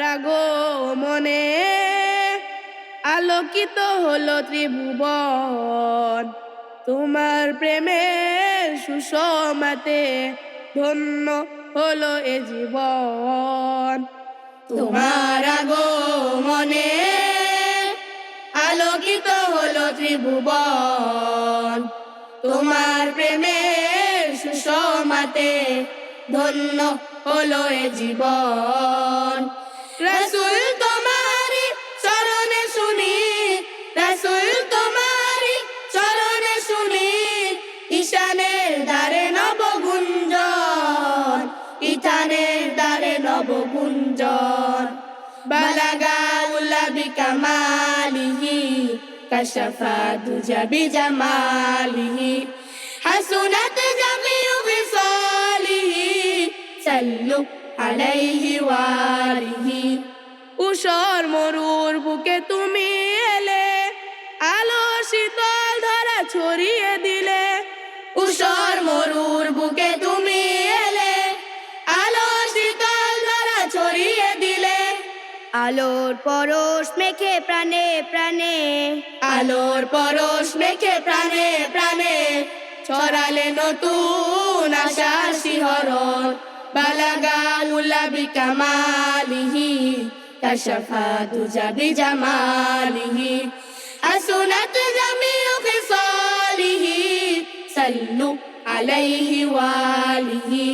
আগো মনে। আলোকিত হলো ত্রিভুবন। তোমার প্রেমের সুষমাতে ধন্য হলো এ জীবন। তোমার আগো মনে আলোকিত হলো ত্রিভুবন। তোমার প্রেমের সুষমাতে ধন্য হলো এ জীবন। রসুল তোমারি চরণে শুনি, রসুল তোমারি চরণে শুনি, ঈশানের দ্বারে নবগুঞ্জন ইথানের দ্বারে নবগুঞ্জন। বালাগা উল্লাবি কামালিহি, কাশফা দুজা বিজামালিহি হাসুনাত জামিউ বিসালিহি সাল্লু আলাইহি ওয়ালিহি। উষর মরুর বুকে তুমি এলে, আলো শীতল ধরা ছড়িয়ে দিলে। উষর মরুর বুকে তুমি এলে, আলো শীতল ধরা ছড়িয়ে দিলে। আলোর পরশ মেখে প্রাণে প্রাণে, আলোর পরশ মেখে প্রাণে প্রাণে, ছড়ালে নতুন আশার শিহরণ। বালাগা উলাবি কামালিহি কাশফা দুজা বিজামালিহি হাসুনাত জামিউ খিসালিহি সাল্লু আলাইহি ওয়ালিহি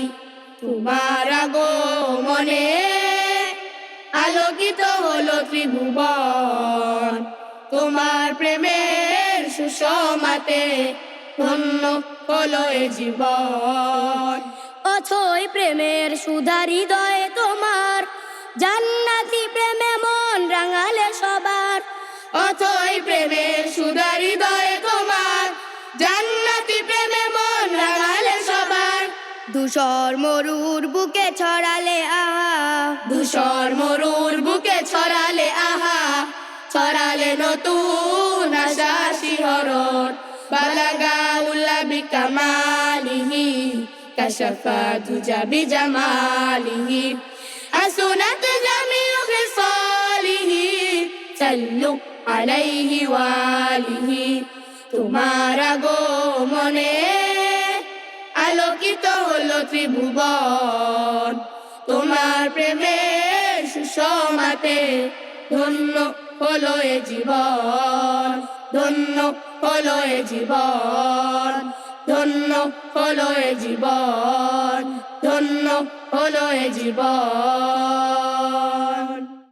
তোমার আগো মনে আলোকিত হলো ত্রিভুবন তোমার প্রেমের সুষমাতে ধন্য হলো এ জীবন অথই প্রেমের সুধা হৃদয়ে তোমার। জান্নাতি প্রেমে মন রাঙালে সবার। অথই প্রেমের সুদার হৃদয়ে তোমার। জান্নাতি প্রেমে মন রাঙালে সবার। ধূসর মরুর বুকে ছড়ালে আহা। ধূসর মরুর বুকে ছড়ালে আহা। ছড়ালে নতুন আশা শিহরণ। বালাগা উল্লাবি কামালিহি দুজা বিজামালিহি আসুনাত জামিউ খিসালিহি সাল্লু আলাইহি ওয়ালিহি তোমার আগো মনে আলোকিত হলো ত্রিভুবন তোমার প্রেমের সুষমাতে ধন্য হলো এ জীবন ধন্য হলো এ জীবন ধন্য হলো এ জীবন ধন্য হলো এ জীবন।